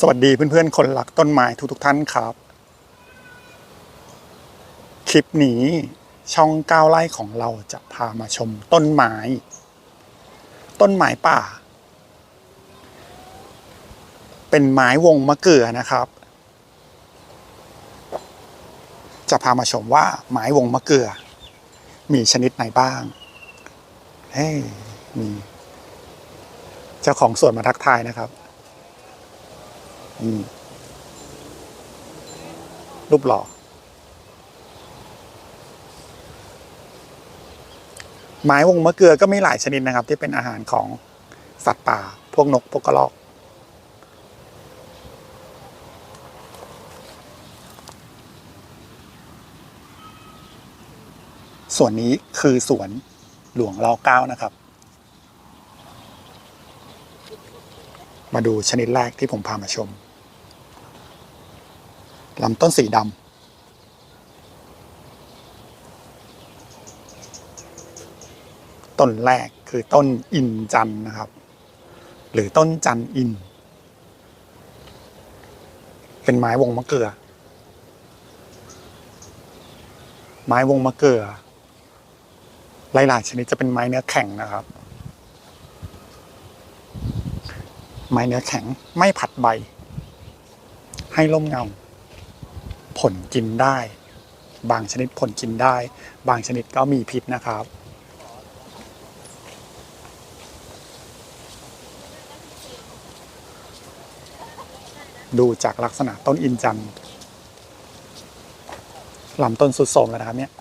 สวัสดีเพื่อนๆ คนรักต้นไม้ทุกๆท่านครับ คลิปนี้ช่องก้าวไร่ของเราจะพามาชมต้นไม้ ต้นไม้ป่า เป็นไม้วงมะเกือนะครับ จะพามาชมว่าไม้วงมะเกือ มีชนิดไหนบ้างเฮ้ยมีเจ้าของสวนมาทักทายนะครับ รูปหล่อ ไม้วงมะเกลือก็มีหลายชนิดนะครับ ที่เป็นอาหารของสัตว์ป่า พวกนก พวกกระรอก ส่วนนี้คือสวนหลวงรอเก้านะครับ มาดูชนิดแรกที่ผมพามาชม ลำต้นสีดำต้นแรกคือต้นอินจันนะครับ หรือต้นจันอิน เป็นไม้วงมะเกลือ ไม้วงมะเกลือหลายๆชนิดจะเป็นไม้เนื้อแข็งนะครับ ไม้เนื้อแข็งไม่ผัดใบ ให้ร่มเงา ผลกินได้ บางชนิดผลกินได้ บางชนิดก็มีพิษนะครับ ดูจากลักษณะต้นอินจันลำต้นสุดโทมแล้วนะครับเนี่ย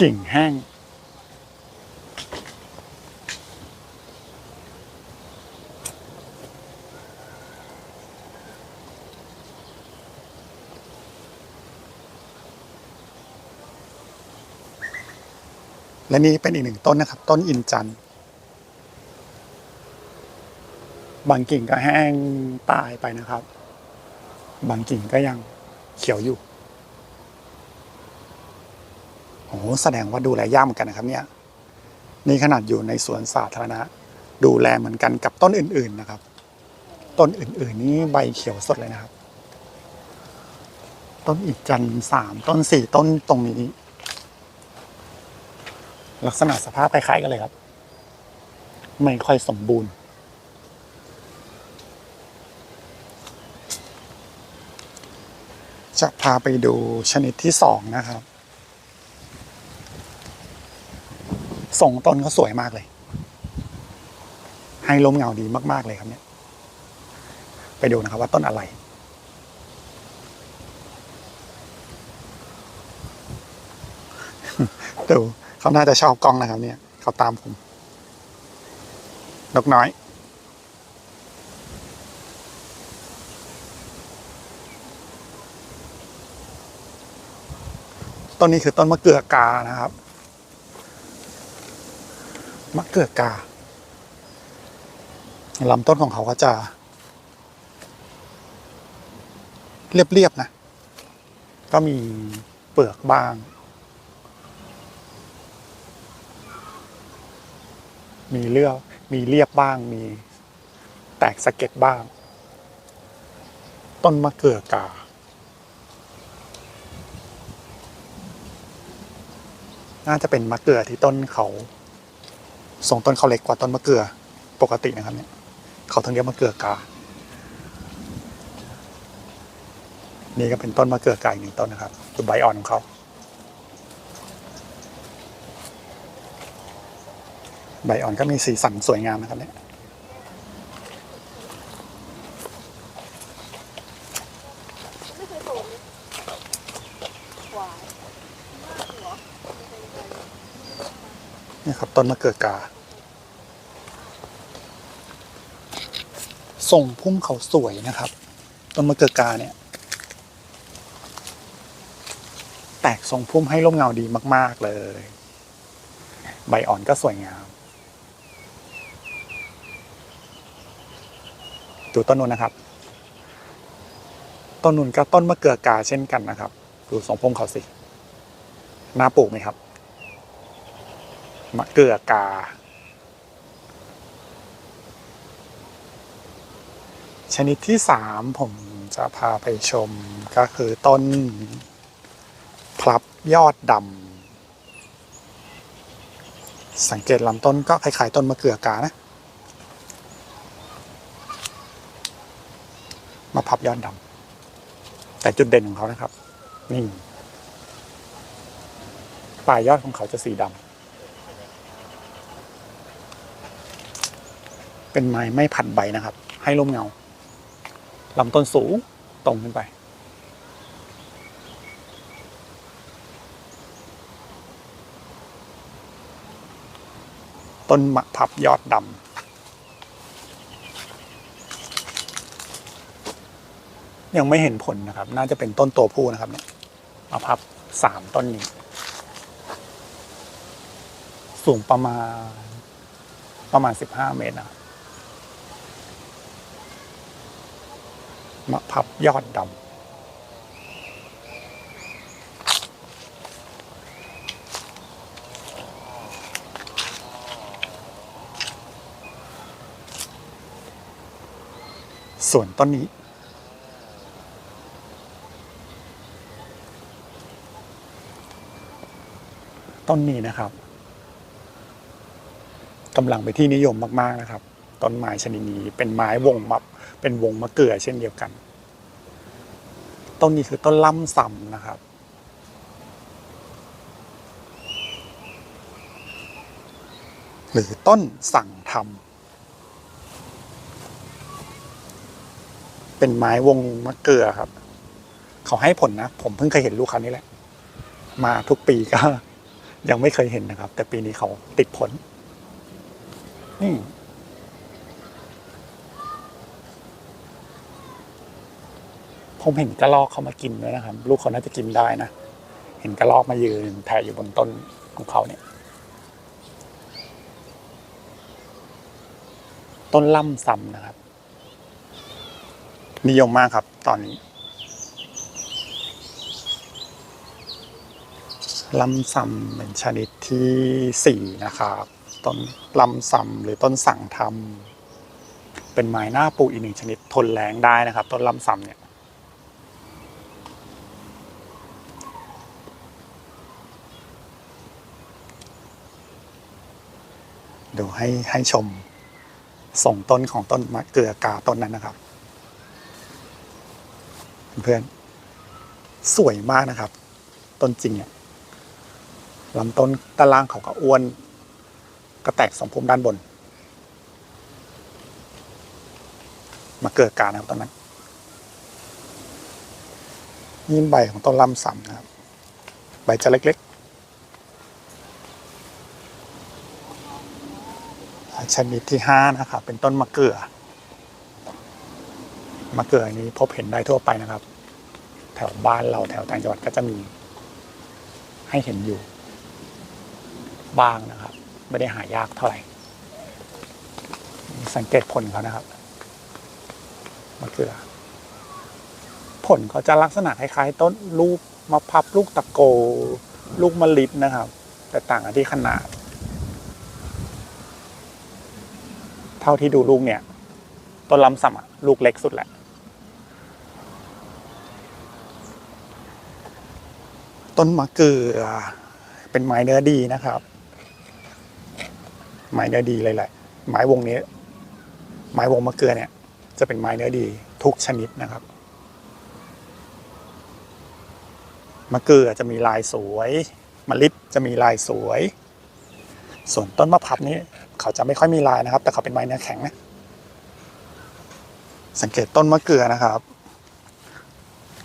กิ่งแห้ง และนี่เป็นอีกหนึ่งต้นนะครับ ต้นอินจันบางกิ่งก็แห้งตายไปนะครับ บางกิ่งก็ยังเขียวอยู่โอ้โหแสดงว่าดูแลยากเหมือนกันนะครับ เนี่ย นี่ขนาดอยู่ในสวนสาธารณะ ดูแลเหมือนกันกับต้นอื่น ๆนะครับ ต้นอื่น ๆ นี่ใบเขียวสดเลยนะครับ ต้นอิฐจันสามต้นสี่ต้นตรงนี้ ลักษณะสภาพคล้ายๆกันเลยครับ ไม่ค่อยสมบูรณ์ จะพาไปดูชนิดที่สองนะครับทรงต้นเขาสวยมากเลย ให้ลมเงาดีมากๆเลยครับเนี่ย ไปดูนะครับว่าต้นอะไรดู เขาน่าจะชอบกล้องนะครับ เนี่ย เขาตามผม นกน้อย ต้นนี้คือต้นมะเกือกานะครับ มะเกือกาลำต้นของเขาก็จะ เรียบๆนะ ก็มีเปลือกบ้าง มีเลือกมีเรียบบ้างมีแตกสะเก็ดบ้าง ต้นมะเกือกา น่าจะเป็นมะเกือที่ต้นเขาทรงต้นเขาเล็กกว่าต้นมะเกือปกตินะครับเนี่ยเขาถึงเรียกมะเกือกา นี่ก็เป็นต้นมะเกือกาอีกหนึ่งต้นนะครับดูใบอ่อนของเขา ใบอ่อนก็มีสีสันสวยงามนะครับเนี่ยนี่ครับต้นมะเกือกาทรงพุ่มเขาสวยนะครับ ต้นมะเกือกาเนี่ย แตกทรงพุ่มให้ร่มเงาดีมาก ๆ เลย ใบอ่อนก็สวยงาม ดูต้นนู้นนะครับ ต้นนู้นก็ต้นมะเกือกาเช่นกันนะครับ ดูทรงพุ่มเขาสิน่าปลูกไหมครับ มะเกือกา ชนิดที่สามผมจะพาไปชมก็คือต้นพลับยอดดำสังเกตลำต้นก็คล้ายๆต้นมะเกือกานะาพับยอดดำแต่จุดเด่นของเขานะครับ นี่ปลายยอดของเขาจะสีดำเป็นไม้ไม่ผัดใบนะครับ ให้ร่มเงาลำต้นสูงตรงขึ้นไป ต้นมะพับยอดดำ ยังไม่เห็นผลนะครับ น่าจะเป็นต้นตัวผู้นะครับเนี่ยมะพับสามต้นนี้ สูงประมาณประมาณสิบห้าเมตรนะมะพับยอดดำส่วนต้นนี้ ต้นนี้นะครับกำลังไปที่นิยมมากๆนะครับ ต้นไม้ชนิดนี้เป็นไม้วงมับ เป็นวงมะเกือเช่นเดียวกัน ต้นนี้คือต้นล่ำซำนะครับ หรือต้นสั่งทำเป็นไม้วงมะเกือครับ เขาให้ผลนะ ผมเพิ่งเคยเห็นลูกเขานี่แหละ มาทุกปีก็ ยังไม่เคยเห็นนะครับ แต่ปีนี้เขาติดผล นี่ผมเห็นกระรอกเขามากินด้วยนะครับ ลูกเขาน่าจะกินได้นะ เห็นกระรอกมายืนแผ่อยู่บนต้นของเขาเนี่ย ต้นล่ำซำนะครับ นิยมมากครับตอนนี้ ลำซำเป็นชนิดที่สี่นะครับต้นลำซำหรือต้นสั่งทำเป็นไม้หน้าปลูกอีกหนึ่งชนิดทนแรงได้นะครับ ต้นลำซำเนี่ยดูให้ให้ชมส่งต้นของต้นมะเกลือกาต้นนั้นนะครับ เพื่อนๆสวยมากนะครับ ต้นจริงเนี่ย ลำต้นด้านล่างเขาก็อ้วน ก็แตกสองพุ่มด้านบน มาเกิดการนะครับต้นนั้นนี่ใบของต้นลำสำนะครับ ใบจะเล็กๆชนิดที่ห้านะครับเป็นต้นมะเกือมะเกืออันนี้พบเห็นได้ทั่วไปนะครับ แถวบ้านเราแถวต่างจังหวัดก็จะมีให้เห็นอยู่ บ้างนะครับ ไม่ได้หายากเท่าไหร่ สังเกตผลเขานะครับมะเขือผลเขาจะลักษณะคล้ายๆต้นลูกมะพับลูกตะโก ลูกมะลิดนะครับ แต่ต่างกันที่ขนาด เท่าที่ดูลูกเนี่ยต้นลำสัมอะลูกเล็กสุดแหละ ต้นมะเกือเป็นไม้เนื้อดีนะครับ ไม้เนื้อดีเลยแหละไม้วงนี้ ไม้วงมะเกลือเนี่ย จะเป็นไม้เนื้อดีทุกชนิดนะครับมะเกลือจะมีลายสวยมะลิดจะมีลายสวย ส่วนต้นมะพร้าวนี้ เขาจะไม่ค่อยมีลายนะครับ แต่เขาเป็นไม้เนื้อแข็งนะสังเกตต้นมะเกลือนะครับ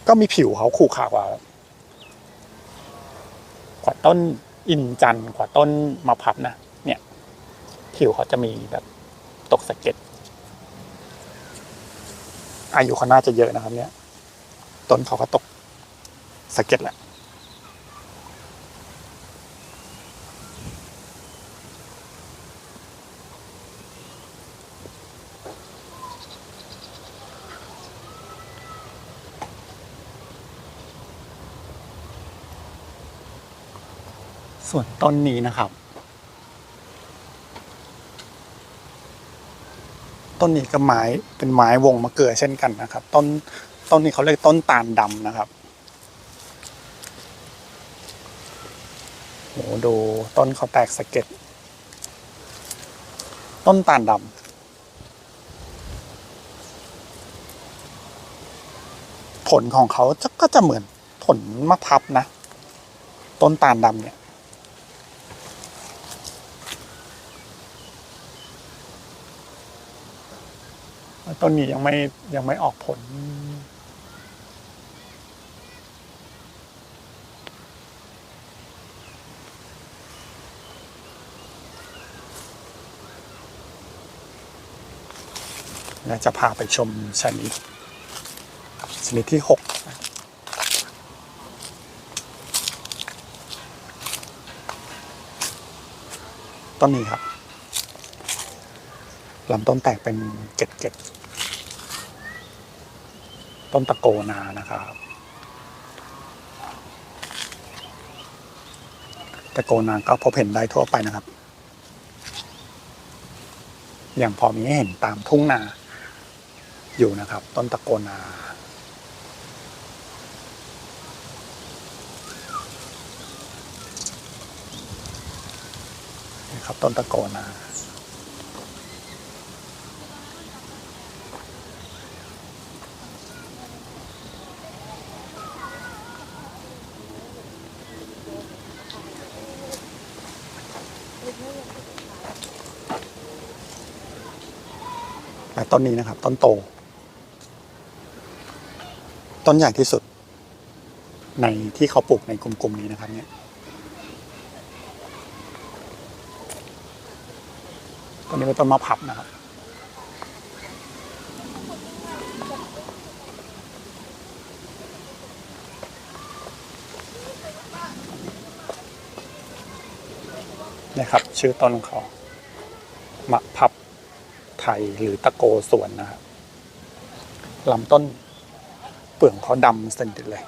ก็มีผิวเขาขูขากว่า กว่าต้นอินจันกว่าต้นมะพร้าวนะ ผิวเขาจะมีแบบตกสะเก็ดอายุเขาน่าจะเยอะนะครับ เนี่ยต้นเขาก็ตกสะเก็ดแหละส่วนต้นนี้นะครับ ต้นนี้ก็ไม้เป็นไม้วงมะเกลือเช่นกันนะครับ ต้นต้นนี้เขาเรียกต้นตาลดำนะครับโหดูต้นเขาแตกสะเก็ดต้นตาลดำผลของเขาก็จะเหมือนผลมะพร้าวนะ ต้นตาลดำเนี่ย ต้นนี้ยังไม่ยังไม่ออกผล และจะพาไปชมชนิดชนิดที่หกต้นนี้ครับลำต้นแตกเป็นเก็ดเกล็ดๆ ต้นตะโกนานะครับ ตะโกนาก็พบเห็นได้ทั่วไปนะครับ อย่างพอมีให้เห็นตามทุ่งนาอยู่นะครับ ต้นตะโกนานะครับต้นตะโกนา ต้นนี้นะครับ ต้นโต ต้นใหญ่ที่สุด ในที่เขาปลูกในกลุ่มๆนี้นะครับ เนี่ย ต้นนี้เป็นต้นมะพร้าวนะครับนี่ครับ ชื่อต้นของเขามะพับ ทยหรือตะโกสวนนะครับลำต้นเปลืองเขาดำสนิทเลย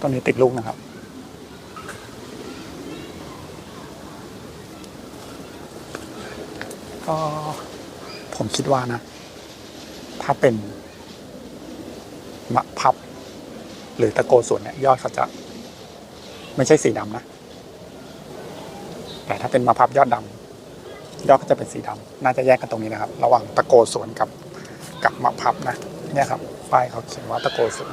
ต้นนี้ติดลูกนะครับ ก็ผมคิดว่านะ ถ้าเป็นมะพับ หรือตะโกส่วนเนี่ย ยอดเขาจะ ไม่ใช่สีดำนะ แต่ถ้าเป็นมะพับยอดดำยอดก็จะเป็นสีดำน่าจะแยกกันตรงนี้นะครับ ระหว่างตะโกสวนกับกับมะพับนะ เนี่ยครับป้ายเขาเขียนว่าตะโกสวน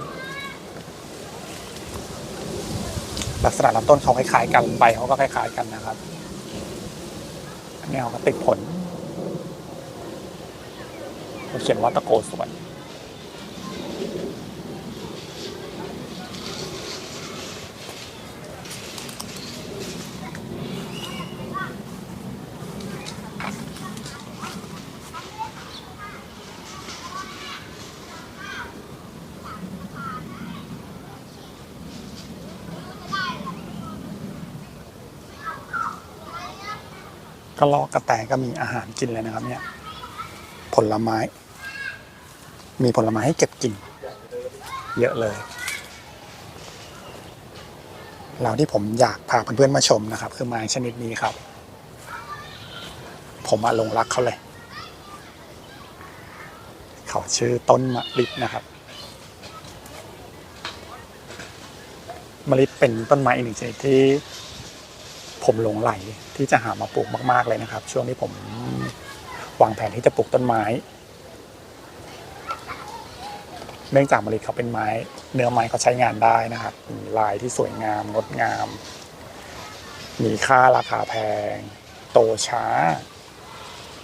ลักษณะลำต้นเขาคล้ายๆกันใบเขาก็คล้ายๆกันนะครับอันนี้เขาก็ติดผลเขาเขียนว่าตะโกสวน ก็ลอกกระแตก็มีอาหารกินเลยนะครับเนี่ยผลไม้ มีผลไม้ให้เก็บกิน เยอะเลยแล้วที่ผมอยากพาเพื่อนๆมาชมนะครับ คือไม้ชนิดนี้ครับ ผมมาลงรักเขาเลย เขาชื่อต้นมะลินะครับมะลิเป็นต้นไม้อีกหนึ่งชนิดที่ ผมหลงไหลที่จะหามาปลูกมากๆเลยนะครับ ช่วงที่ผมวางแผนที่จะปลูกต้นไม้ เนื่องจากมะลิเขาเป็นไม้ เนื้อไม้เขาใช้งานได้นะครับมีลายที่สวยงามงดงาม มีค่าราคาแพง โตช้า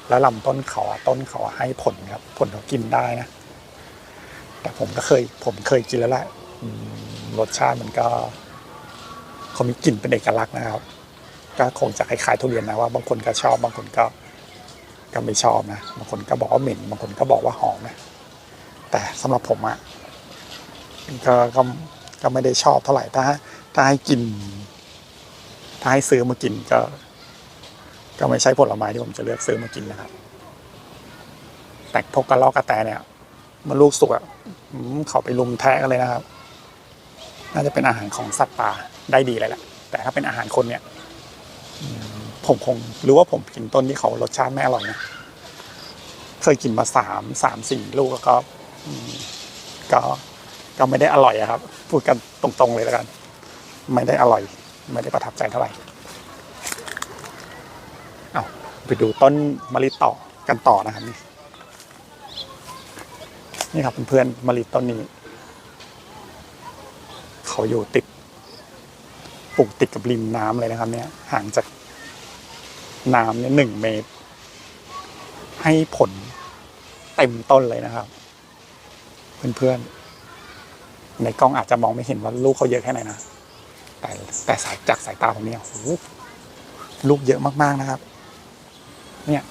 แล้วลำต้นเขาต้นเขาให้ผลครับ ผลเขากินได้นะ แต่ผมก็เคย ผมเคยกินแล้วแหละรสชาติมันก็เขามีกลิ่นเป็นเอกลักษณ์นะครับ ก็คงจะคล้ายๆทุเรียนนะว่าบางคนก็ชอบบางคนก็ก็ไม่ชอบนะบางคนก็บอกว่าเหม็นบางคนก็บอกว่าหอมนะแต่สำหรับผมอะก็ก็ก็ไม่ได้ชอบเท่าไหร่ถ้าถ้าให้กิน ถ้าให้ซื้อมากินก็ ก็ไม่ใช่ผลไม้ที่ผมจะเลือกซื้อมากินนะครับแต่พวกกระรอกกระแตเนี่ย มันลูกสุกอะเขาไปลุมแทะกันเลยนะครับ น่าจะเป็นอาหารของสัตว์ป่าได้ดีเลยแหละแต่ถ้าเป็นอาหารคนเนี่ย ผมคงรู้ว่าผมกินต้นที่เขารสชาติไม่อร่อยนะเคยกินมาสามสามสี่ลูกแล้วก็อืมก็ก็ไม่ได้อร่อยอะครับ พูดกันตรงๆเลยแล้วกัน ไม่ได้อร่อย ไม่ได้ประทับใจเท่าไหร่เอาไปดูต้นมะลิต่อกันต่อนะครับนี่นี่ครับเพื่อนๆมะลิต้นนี้ เขาอยู่ติดป ลูกติดกับริมน้ำเลยนะครับเนี่ยห่างจากน้ำเนี่ยหนึ่งเมตร ให้ผลเต็มต้นเลยนะครับ เพื่อนๆ ในกล้องอาจจะมองไม่เห็นว่าลูกเขาเยอะแค่ไหนนะ แต่แต่สายจากสายตาผมเนี่ยโอ้โหลูกเยอะมากๆนะครับ เนี่ย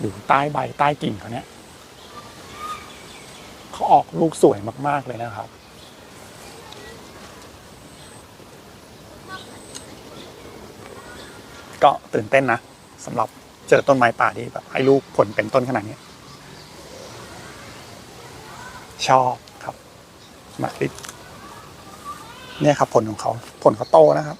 อยู่ใต้ใบใต้กิ่งเขาเนี่ยเขาออกลูกสวยมากๆเลยนะครับ ก็ตื่นเต้นนะสำหรับเจอต้นไม้ป่าที่แบบให้ลูกผลเป็นต้นขนาดนี้ชอบครับมาลิดเนี่ยครับผลของเขาผลเขาโตนะครับ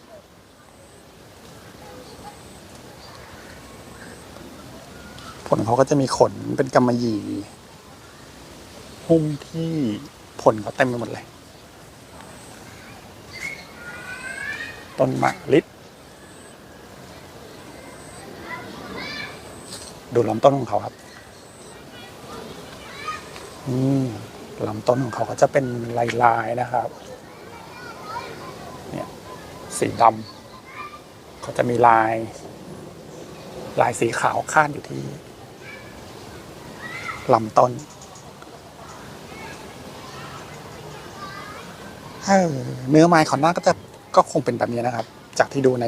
ผลเขาก็จะมีขนเป็นกำมะหยี่หุ้มที่ผลเขาเต็มไปหมดเลย ต้นมะลิด ดูลำต้นของเขาครับอืมลำต้นของเขาก็จะเป็นลายๆนะครับ เนี่ยสีดำเขาจะมีลาย ลายสีขาวคาดอยู่ที่ลำต้นเออเนื้อไม้ของหน้าก็จะก็คงเป็นแบบนี้นะครับ จากที่ดูใน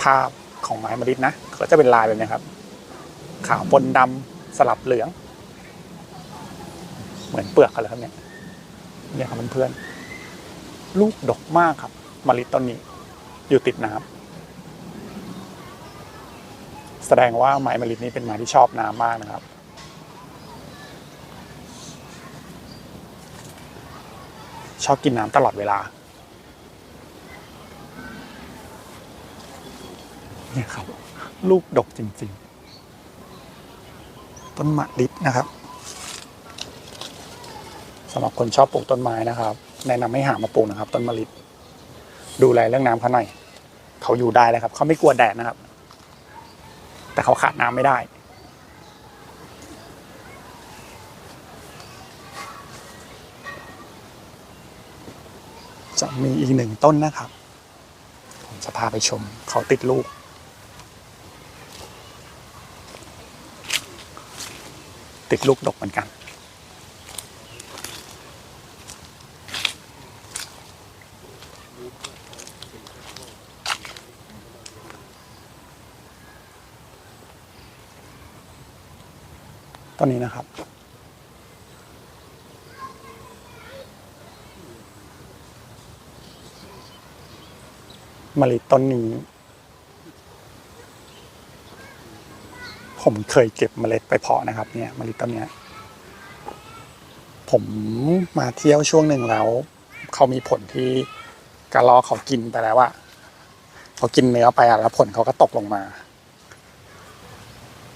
ภาพ ของไม้มะลินะ ก็จะเป็นลายแบบนี้ครับ ขาวปนดำสลับเหลือง เหมือนเปลือกกันเลยครับเนี่ยเนี่ยครับเพื่อนๆลูกดกมากครับมะลิต้นนี้ อยู่ติดน้ำแสดงว่าไม้มะลินี้เป็นไม้ที่ชอบน้ำมากนะครับชอบกินน้ำตลอดเวลา เนี่ยครับ ลูกดกจริง ๆ ต้นมะลินะครับสำหรับคนชอบปลูกต้นไม้นะครับ แนะนำให้หามาปลูกนะครับ ต้นมะลิดูแลเรื่องน้ำเขาหน่อยเขาอยู่ได้เลยครับ เขาไม่กลัวแดดนะครับ แต่เขาขาดน้ำไม่ได้ จะมีอีกหนึ่งต้นนะครับ ผมจะพาไปชม เขาติดลูก ติดลูกดกเหมือนกัน ต้นนี้นะครับมะลิต้นนี้ ผมเคยเก็บเมล็ดไปเพาะนะครับ เนี่ยเมะลิต้นเนี้ยผมมาเที่ยวช่วงหนึ่งแล้ว เขามีผลที่กระรอกเขากินไปแล้วอะเขากินเนื้อไปอะแล้วผลเขาก็ตกลงมา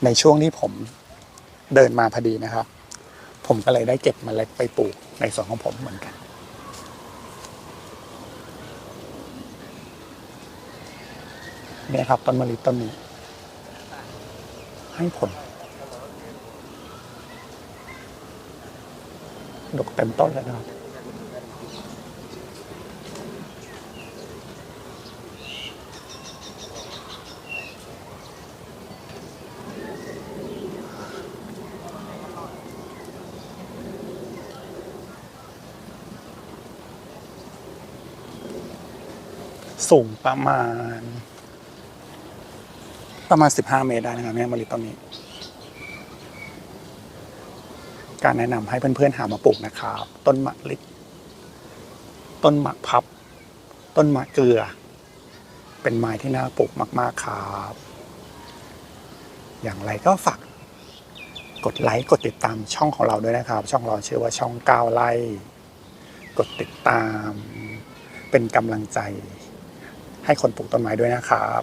ในช่วงที่ผมเดินมาพอดีนะครับ ผมก็เลยได้เก็บเมล็ดไปปลูกในสวนของผมเหมือนกัน เนี่ยครับต้นมะลิต้นนี้ ให้ผล ดกเต็มต้นเลยนะครับสูงประมาณ ประมาณสิบห้าเมตรได้นะครับเนี่ยมะลิต้นนี้การแนะนำให้เพื่อนๆหามาปลูกนะครับ ต้นมะลิต้นมะพับ ต้นมะเกลือ เป็นไม้ที่น่าปลูกมาก ๆ ครับ อย่างไรก็ฝากกดไลค์กดติดตามช่องของเราด้วยนะครับ ช่องเราชื่อว่าช่องก้าวไล่กดติดตาม เป็นกำลังใจ ให้คนปลูกต้นไม้ด้วยนะครับ